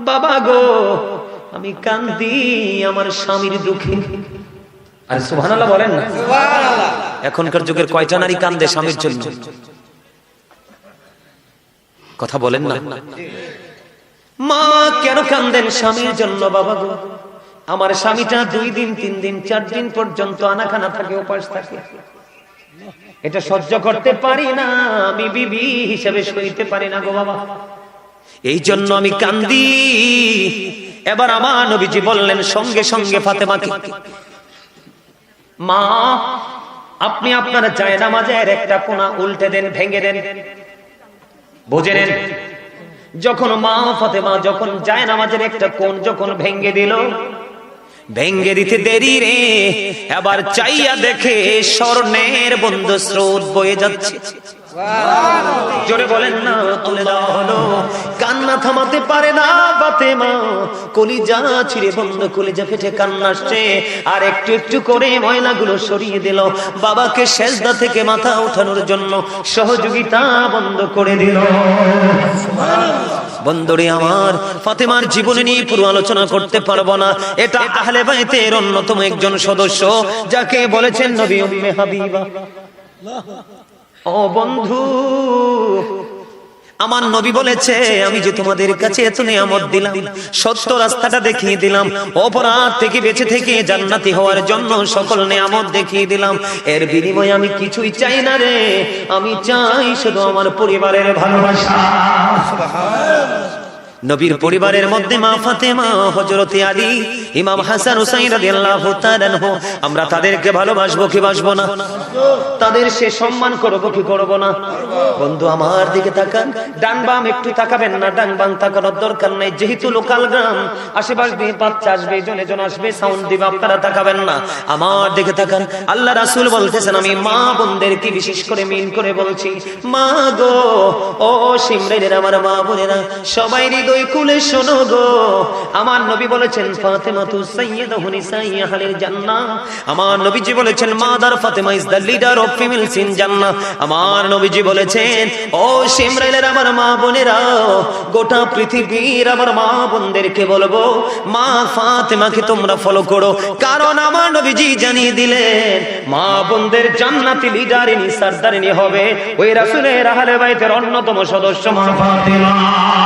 বাবা গো আমি কান্দি আমার স্বামীর দুঃখে। আরে সুবহানাল্লাহ বলেন না। এখনকার যুগের কয়টা নারী কান্দে স্বামীর জন্য? কথা বলেন না। মা কেন কান্দেন স্বামীর জন্য বাবা গো? আমার স্বামীটা দুই দিন তিন দিন চার দিন পর্যন্ত আনাখানা থাকে উপাস থাকে। এটা সহ্য করতে পারি না আমি বিবি হিসেবে সইতে পারি না গো বাবা। এই জন্য আমি কান্দি। এবার আমার নবীজি বললেন সঙ্গে সঙ্গে ফাতেমাকে মা আপনি আপনার জায়না মাঝের একটা কোনা উল্টে দেন ভেঙে দেন। বুঝে নেন যখন মা ফাতেমা যখন যায় নামাজের একটা কোন যখন ভেঙ্গে দিল ভেঙ্গে দিতে দেরি রে এবার চাইয়া দেখে স্বর্ণের বন্ধু স্রোত বয়ে যাচ্ছে। জোরে বলেন না তুলে দেওয়া হলো। কান্না থামাতে পারে না ফাতেমা কলিজা ছিঁড়ে বন্ধ কলিজা ফেটে কান্না আসছে। আর একটু একটু করে ময়লাগুলো সরিয়ে দিল। বাবাকে সেজদা থেকে মাথা ওঠানোর জন্য সহযোগিতা বন্ধ করে দিল। বন্ধুরে আমার, ফাতেমার জীবনে নিয়ে পুরো আলোচনা করতে পারব না। এটা আহলে বাইতের অন্যতম একজন সদস্য, যাকে বলেছেন নবী উম্মে হাবিবা। ও বন্ধু আমার নবী বলেছে, আমি যে তোমাদের কাছে এত নিয়ামত দিলাম, সত্য রাস্তাটা দেখিয়ে দিলাম, অপরাধ থেকে বেঁচে থেকে জান্নাতি হওয়ার জন্য সকল নিয়ামত দেখিয়ে দিলাম। এর বিনিময়ে আমি কিছুই চাই না রে, আমি চাই শুধু আমার পরিবারের ভালোবাসা। নবীর পরিবারের মধ্যে মা ফাতেমা, হযরতে আলী, ইমাম হাসান হুসাইন রাদিয়াল্লাহু তাআলা আমরা তাদেরকে ভালোবাসবো কি বাসবো না? তাদের সে সম্মান করব কি করব না? বন্ধু, আমার দিকে তাকান। ডান বাম একটু তাকাবেন না, ডান বাম তাকানোর দরকার নাই। যেহেতু লোকাল গ্রাম, আশেপাশ দিয়ে বাচ্চা আসবে, জনে জন আসবে সাউন্ড দিবে, আপনারা তাকাবেন না। আমার দিকে তাকান। আল্লাহ রাসূল বলতেছেন, আমি মা বোনদেরকে বিশেষ করে মিন করে বলছি, মা গো, ও সিমরের আমার মা বোনেরা, সবাই আমার ফাতেমা নবীজি বলেছেন, ও সিমরাইলের আমার মা বোনেরা, গোটা পৃথিবীর আমার মা বোনদেরকে বলব, মা ফাতেমাকে তোমরা ফলো করো। কারণ আমার নবীজি জানিয়ে দিলেন, মা বোনদের জান্নাতি লিডারিনী, সর্দারিনী হবে। ওই রাসূলের আহলে বাইতের অন্যতম সদস্য মা ফাতেমা।